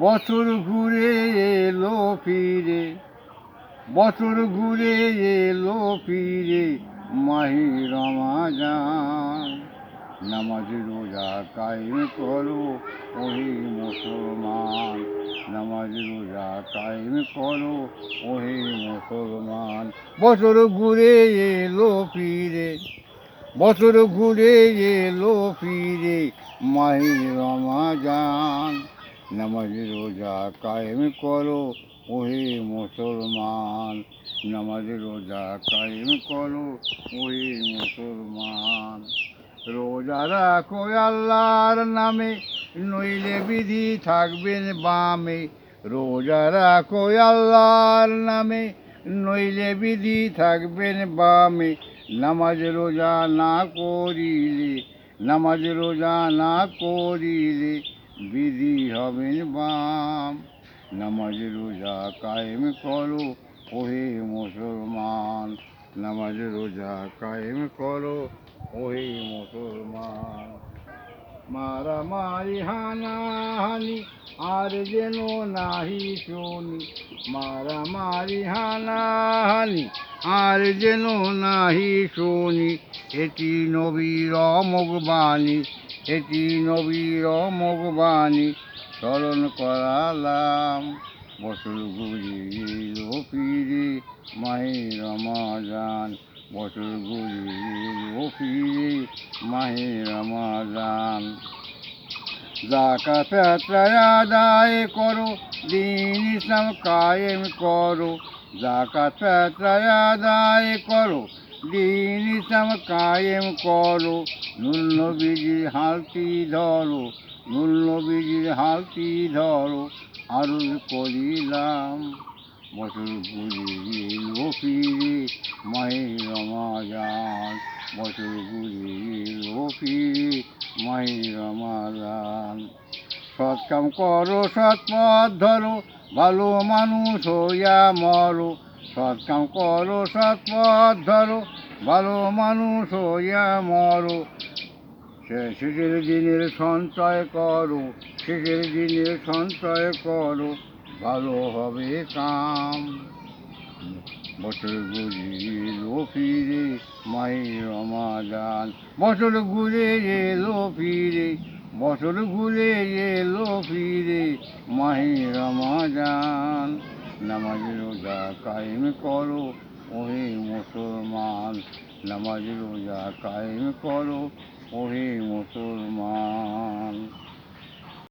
বছর ঘুরে এলো ফিরে, বছর ঘুরে এলো ফিরে মাহি রমাজান। নামাজ রোজা কায়েম করো ওহে মুসলমান। নামাজ রোজা কায়েম করো ওহে মুসলমান। বছর ঘুরে এলো ফিরে, বছর ঘুরে এলো ফিরে মাহি রমাজান। নামাজ রোজা কায়েম করো ওহে মুসলমান নামাজ রোজা কায়েম করো ওহে মুসলমান রোজা রাখো আল্লাহর নামে নইলে বিধি থাকবেন বামে। রোজা রাখো আল্লাহর নামে নইলে বিধি থাকবেন বামে। নামাজ রোজা না করিলে নামাজ রোজা না করিলে বিধি হবেন বাম। নামাজ রোজা কায়েম করো, ওহে মুসলমান। নামাজ রোজা কায়েম করো, ওহে মুসলমান। মারামারি, হানাহানি, আর যেন নাহি শুনি। মারামারি, হানাহানি, আর যেন নাহি শুনি। এটি নবীর অমোঘ বাণী। এটি নবীর অমোঘ বাণী স্মরণ করালাম। বছর ঘুরিল ফিরে মাহে রমাজান বছর ঘুরিল ফিরে মাহে রমাজান আদায় করো, দিন ইসলাম কায়েম করো। জাকাত আদায় করো দিন ইসলাম কায়েম করো নুল হালতি ধরো নুল হালতি ধরো আরও করিলাম। বছর ঘুরিল ফিরে মাহে রমাজান বছর ঘুরিল ফিরে মাহে রমাজান সৎ কাম করো সৎ পথ ধরো, ভালো মানুষ হইয়া মরো সৎ কাম করো সৎপথ ধরো, ভালো মানুষ হইয়া মরো। সে- শেষের দিনের সঞ্চয় করো শেষের দিনের সঞ্চয় করো, ভালো হবে কাম। বছর ঘুরিল ফিরে মাই রমাদান বছর ঘুরে এলো ফিরে, বছর ঘুরে এলো ফিরে মাহি রমাদান নামাজ রোজা কায়েম করো ওহে মুসলমান নামাজ রোজা কায়েম করো ওহে মুসলমান